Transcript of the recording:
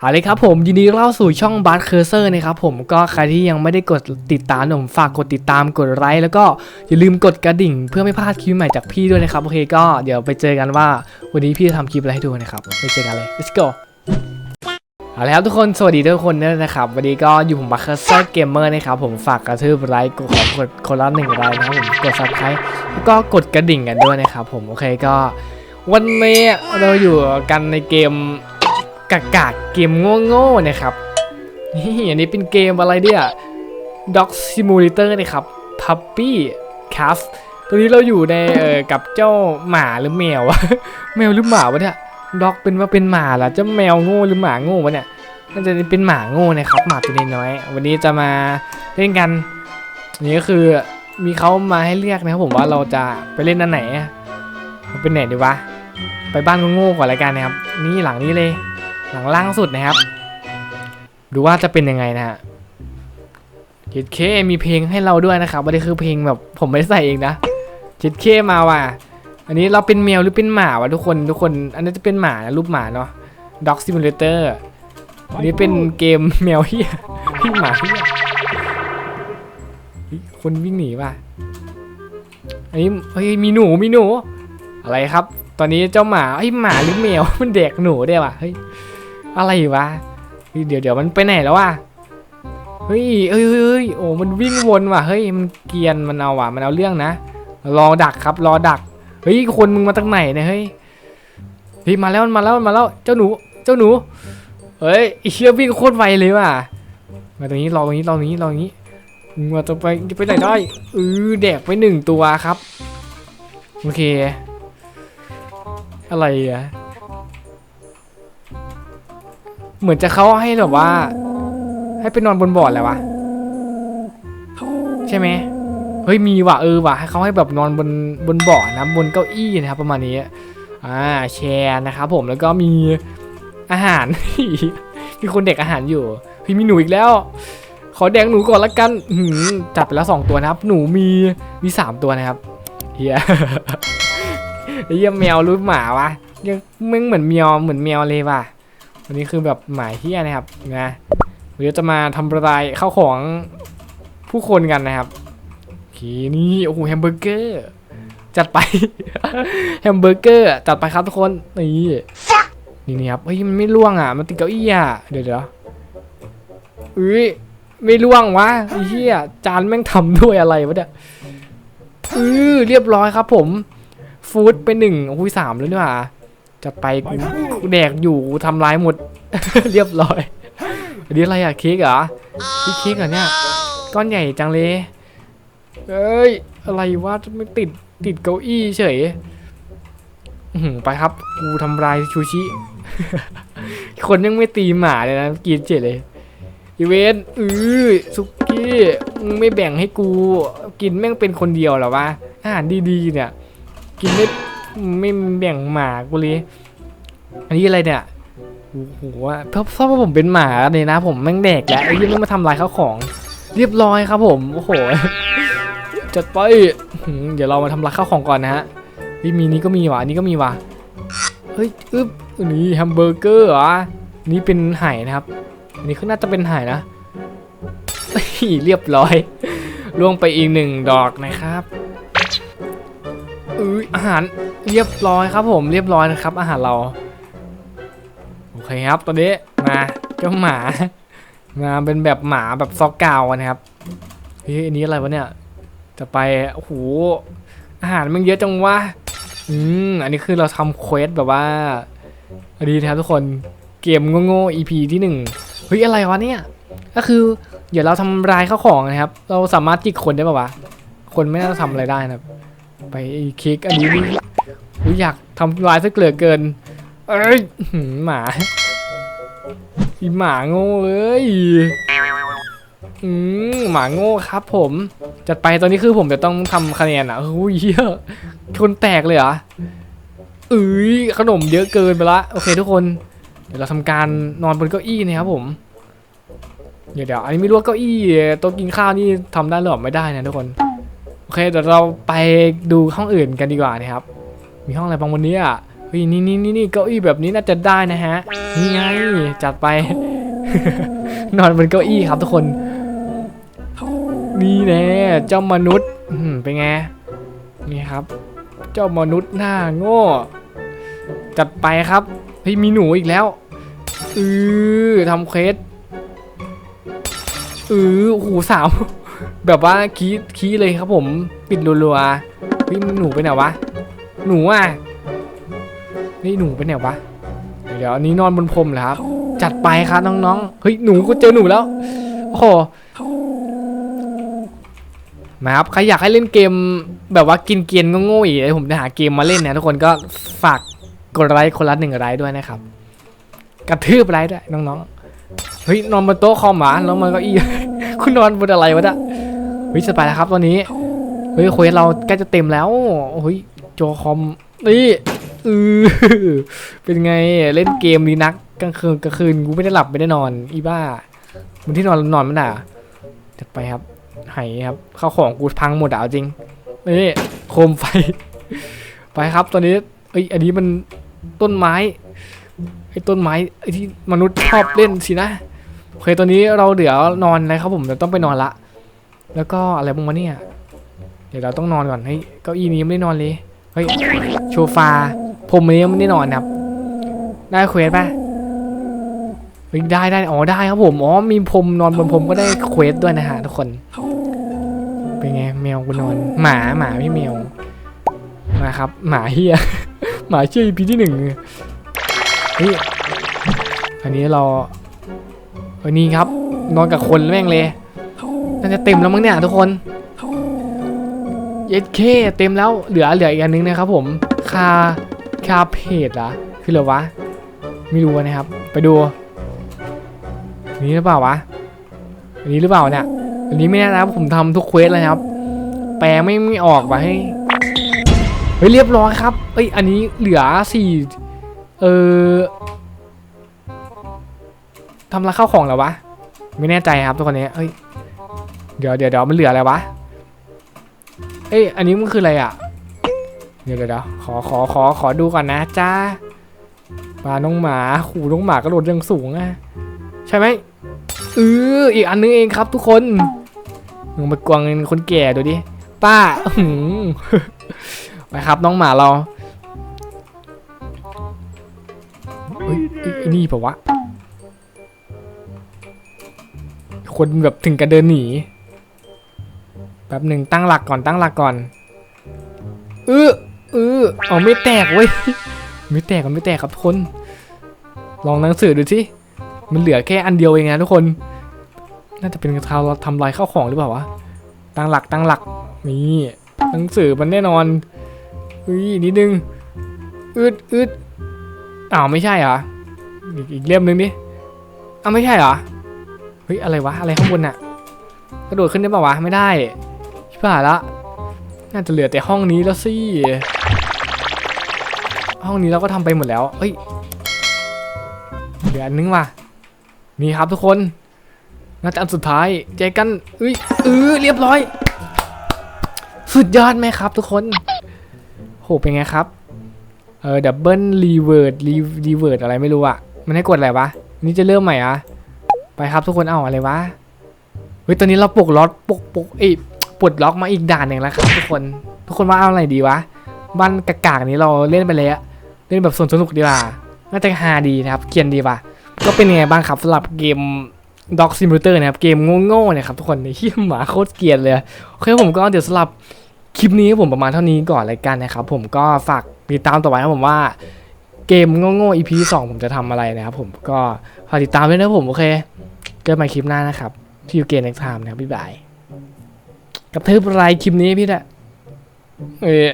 เอาเลยครับผมยินดีต้อนรับสู่ช่องบัสเคอร์เซอร์นะครับผมก็ใครที่ยังไม่ได้กดติดตามผมฝากกดติดตามกดไลค์แล้วก็อย่าลืมกดกระดิ่ง เพื่อไม่พลาดคลิปใหม่จากพี่ด้วยนะครับโอเคก็เดี๋ยวไปเจอกันว่า วันนี้พี่จะทำคลิปอะไรให้ดูนะครับไปเจอกันเลย let's go เอาละครับทุกคนสวัสดีทุกคนด้วยนะครับวันนี้ก็อยู่ผมบัคเคอร์เซอร์เกมเมอร์นะครับผมฝากกระทืบไลค์กดของกดคนละหนึ่งไลค์นะครับผมกดซับสไครต์แล้วก็กดกระดิ่งกันด้วยนะครับผมโอเคก็ วันนี้เราอยู่กันในเกม กากาเกมโง่ๆนะครับนี่อันนี้เป็นเกมอะไรเนี่ย Dog Simulator นะครับ Puppy c a f ตัวนี้เราอยู่ในเอ่อกับเจ้าหมาหรือแมววะแมวหรือหมาวะเนี่ยด็อกเป็นว่าเป็นหมาเหรอเจ้าแมวโง่หรือหมาโง่วะเนี่ยน่าจะเป็นหมาโง่นะครับหมาตัวน้อยวันนี้จะมาเล่นกันนี่ก็คือมีเขามาให้เลือกนะครับผมว่าเราจะไปเล่นอันไหนเป็นไหนดีวะไปบ้านโง่ๆก่อนละกันนะครับ นี่หลังนี้เลย หลังล่างสุดนะครับ ดูว่าจะเป็นยังไงนะฮะจ็ดเคมีเพลงให้เราด้วยนะครับไม่ได้คือเพลงแบบผมไม่ได้ใส่เองนะจ็ดเคมาว่ะ อันนี้เราเป็นแมวหรือเป็นหมาวะทุกคนทุกคน อันนี้จะเป็นหมานะรูปหมาเนาะ Dog Simulator อันนี้เป็นเกมแมวเฮียพี่หมาเฮี้ยคนวิ่งหนีว่ะ อันนี้เฮ้ยมีหนูมีหนู อะไรครับ ตอนนี้เจ้าหมาไอ้ยหมาหรือแมวมันเด็กหนูได้ว่ะเฮ้ย อะไรวะเดี๋ยวเดี๋ยวมันไปไหนแล้ววะเฮ้ยเอ้ยเฮ้ยเฮ้ยโอ้มันวิ่งวนว่ะเฮ้ยมันเกียนมันเอาว่ะมันเอาเรื่องนะรอดักครับ รอดักเฮ้ยคนมึงมาตั้งไหนเนี่ยเฮ้ยเฮ้ยมาแล้วมาแล้วมาแล้วเจ้าหนู เจ้าหนูเฮ้ยไอเชี่ยวิ่งโคตรไวเลยว่ะมาตรงนี้รอตรงนี้รอตรงนี้รอตรงนี้มึงมาจะไปจะไปไหนได้เออแดกไปหนึ่งตัวครับโอเค อะไรอะ เหมือนจะเขาให้แบบว่า ให้ไปนอนบนบอร์ดแหละวะใช่ไหมเฮ้ยมีว่ะเออว่ะให้เขาให้แบบนอนบนบนเบาะนะบนเก้าอี้นะครับ ประมาณนี้อ่าแชร์นะครับผมแล้วก็มีอาหาร มีคนเด็กอาหารอยู่พี่มีหนูอีกแล้ว ขอแดงหนูก่อนละกันหือจับไปแล้วสองตัวนะครับ หนูมีมีสามตัวนะครับเฮียเหี้ยแมวรู้หมาวะยังมึงเหมือนแมวเหมือนแมวเลยว่ะ วันนี้คือแบบหมายเฮียนะครับนะเดี๋ยวจะมาทำลายข้าวของผู้คนกันนะครับโอเคนี่โอ้โหแฮมเบอร์เกอร์จัดไป แฮมเบอร์เกอร์จัดไปครับทุกคนนี่นี่นี่ครับเฮ้ยมันไม่ล่วงอะมันติดเก้าอี้อะเดี๋ยวเดี๋ยวเอ้ยไม่ล่วงวะไอ้เหี้ยจานแม่งทำด้วยอะไรวะเนี่ยเออเรียบร้อยครับผม ฟู้ดไปหนึ่งโอ้ยสามแล้วนี่หว่าจะไปกู แดกอยู่กูทำร้ายหมด เรียบร้อยอันนี้อะไรอะเค้กเหรอพี่เค้กเหรอเนี่ยก้อนใหญ่จังเลยเอ้ยอะไรวะไม่ติดติดเก้าอี้เฉยอื้อหือไปครับกูทำลายชูชิคนยังไม่ตีหมาเลยนะกินเจ็ดเลยอีเวนต์อือสุกี้มึงไม่แบ่งให้กู กินแม่งเป็นคนเดียวเหรอวะอาหารดีๆเนี่ย กินไม่ไม่แบ่งหมากูเลย อันนี้อะไรเนี่ยโอ้โหเพราะเพราะว่าผมเป็นหมาเลยนะ ผมแม่งแดกแล้วไอ้ยี่นี่มาทำลายข้าวของ เรียบร้อยครับผมโอ้โหจัดไปเดี๋ยวเรามาทำลายข้าวของก่อนนะฮะมีนี้ก็มีว่ะอันนี้ก็มีว่ะเฮ้ยอึ๊บนนี้แฮมเบอร์เกอร์เหรอนี่เป็นไห่นะครับ อันนี้ก็น่าจะเป็นไห่นะเฮ้ยเรียบร้อยล่วงไปอีกหนึ่งดอกนะครับอุ้ยอาหารเรียบร้อยครับผมเรียบร้อยนะครับ อาหารเรา โอเคครับตอนนี้มาเจ้าหมา มาเป็นแบบหมาแบบซอกกาวนะครับเฮ้ยอันนี้อะไรวะเนี่ย จะไปโอ้โหอาหารมันเยอะจังวะอืมอันนี้คือเราทำเควสแบบว่าอันนี้นะครับทุกคนเกมโง่ๆ EP ที่หนึ่งเฮ้ยอะไรวะเนี่ยก็คือเดี๋ยวเราทำลายข้าวของนะครับ เราสามารถจิกคนได้ปะวะคนไม่น่าจะทำอะไรได้นะครับ ไปคลิกอันนี้อุ๊ยอยากทำลายซะเกลือเกิน เอ้ยหมาอีหมาโง่เอ้ยอืมหมาโง่ครับ ผมจัดไปตอนนี้คือผมจะต้องทำคะแนนอะอุ้ยเหี้ยคนแตกเลยเหรอเอ้ยขนมเยอะเกินไปละโอเคทุกคน เดี๋ยวเราทำการนอนบนเก้าอี้นะครับผมเดี๋ยวเดี๋ยวอันนี้ไม่รู้ว่าเก้าอี้โต๊ะกินข้าวนี่ทำได้หรือไม่ได้นะทุกคนโอเคเดี๋ยวเราไปดูห้องอื่นกันดีกว่านะครับมีห้องอะไรบ้างวันนี้อะ เฮ้ยนี่นี่นี่นี่เก้าอี้แบบนี้น่าจะได้นะฮะนี่ไงจัดไป นอนบนเก้าอี้ครับทุกคน นี่แน่เจ้ามนุษย์เป็นไงนี่ครับ เจ้ามนุษย์หน้าโง่จัดไปครับเฮ้ยมีหนูอีกแล้วเออทำเควสเออโอ้โหสามแบบว่าคีคีเลยครับผม ปิดรัวๆเฮ้ยหนูไปไหนวะ หนูอะ นี่หนูไปไหนวะเดี๋ยวอันนี้นอนบนพรมเหรอครับ จัดไปครับน้องๆเฮ้ยหนูก็เจอหนูแล้วโอ้โหมาครับใครอยากให้เล่นเกมแบบว่ากินเกียนโง่อี๋ผมจะหาเกมมาเล่นนะทุกคนก็ฝากกดไลค์คนละหนึ่งไลค์ด้วยนะครับ กระทืบไลค์ด้วยน้องๆเฮ้ยนอนบนโต๊ะคอมหมาแล้วมันก็อีคุณนอนบนอะไรวะเนี่ยเฮ้ยสบายแล้วครับตอนนี้เฮ้ยเควสเราใกล้จะเต็มแล้วเฮ้ยจอคอมนี่ เออเป็นไงเล่นเกมนี้นักกลางคืนกลางคืนกูไม่ได้หลับไม่ได้นอน อีบ้ามันที่นอนนอนมันอะจัดไปครับไหครับข้าวของกูพังหมดอะจริงนี่โคมไฟ ไปครับตอนนี้เอ้ยอันนี้มันต้นไม้ไอ้ต้นไม้ไอ้ที่มนุษย์ชอบเล่นสินะโอเคตอนนี้เราเดี๋ยวนอนนะครับผมเดี๋ยวต้องไปนอนละ แล้วก็อะไรบ้างวะเนี่ย เดี๋ยวเราต้องนอนก่อนเฮ้ยเก้าอี้นี้ไม่ได้นอนเลย เฮ้ยโซฟา ผมอันนี้ยังไม่ได้นอนนะครับ ได้เควสป่ะได้ได้อ๋อได้ครับผมอ๋อมีพรมนอนบนพรมก็ได้เควสด้วยนะฮะทุกคนเป็นไงแมวกูนอน หมาหมาพี่แมวมาครับ หมาเฮียหมาเชื่อ EP ที่หนึ่งเฮ้ยอันนี้เราอันนี้ครับ นอนกับคนแม่งเลยน่าจะเต็มแล้วมั้งเนี่ยทุกคนเย็ดเคเต็มแล้วเหลือเหลืออีกอันนึงนะครับผมคา คาเพจเหรอคืออะไรวะ ไม่รู้นะครับ ไปดูอันนี้หรือเปล่าวะ อันนี้หรือเปล่าเนี่ย อันนี้ไม่แน่นะครับผมทำทุกเควสเลยครับ แปลไม่ไม่ออกว่ะให้เฮ้ยเรียบร้อยครับ เอ้ยอันนี้เหลือสี่เออทำราข้าวของเหรอวะ ไม่แน่ใจครับทุกคนเนี้ยเอ้ย เดี๋ยวเดี๋ยวเดี๋ยวมันเหลืออะไรวะ เอ้ยอันนี้มันคืออะไรอะ เดี๋ยวเดี๋ยวเดี๋ยขอขอขอขอดูก่อนนะจ้าปลาน้องหมาขู่น้องหมากระโดดเรื่องสูงอะใช่ไหมเอออีกอันนึงเองครับทุกคนมึงไปกวางเงินคนแก่ดูดิป้าหือไปครับน้องหมาเราเฮ้ยนี่ปล่าวะคนแบบถึงกับเดินหนีแป๊บหนึ่งตั้งหลักก่อนตั้งหลักก่อนเออ เออเอาไม่แตกเว้ยไม่แตกมันไม่แตกครับทุกคน ลองหนังสือดูสิมันเหลือแค่อันเดียวเองนะทุกคน น่าจะเป็นกระทาเราทำลายข้าวของหรือเปล่าวะตั้งหลักตั้งหลักนี่หนังสือมันแน่นอนเฮ้ยนิดนึงอืดอืดอ้าวไม่ใช่เหรออีกอีกเล่มนึงดิอ้าวไม่ใช่เหรอเฮ้ยอะไรวะอะไรข้างบนน่ะกระโดดขึ้นได้ป่าวะไม่ได้ชิบหายละน่าจะเหลือแต่ห้องนี้แล้วสิ ห้องนี้เราก็ทำไปหมดแล้วเฮ้ยเหลืออันนึงว่ะนี่ครับทุกคนน่าจะอันสุดท้ายแจกันเอ้ยเออเรียบร้อย สุดยอดไหมครับ ทุกคนโหเป็นไงครับเออดับเบิลรีเวิร์ดรีเวิร์ดอะไรไม่รู้อะมันให้กดอะไรวะนี่จะเริ่มใหม่อะไปครับทุกคนเอาอะไรวะเฮ้ยตอนนี้เราปลดล็อกปลดปลดเอ้ยปลดล็อกมาอีกด่านหนึ่งแล้วครับทุกคน ทุกคนว่าเอาอะไรดีวะบ้านกากๆนี้เราเล่นไปเลยอะ เล่นแบบส่วนสนุกดีว่าน่าจะฮาดีนะครับเกียนดีว่ะก็เป็นยังไงบ้างครับสำหรับเกม Dog Simulator นะครับเกมโง่ๆเนี่ยครับทุกคนเฮี้ยหมาโคตรเกลียดเลยโอเคผมก็เดี๋ยวสำหรับคลิปนี้ผมประมาณเท่านี้ก่อนรายการนะครับ ผมก็ฝากติดตามต่อไปครับผมว่าเกมโง่ๆ EP 2 ผมจะทำอะไรนะครับผมก็ฝากติดตามด้วยนะผม โอเคเจอกันใหม่คลิปหน้านะครับที่ยูเกนเน็กไทม์นะครับบ๊ายบายกับเธอปลายคลิปนี้พี่แหละเออ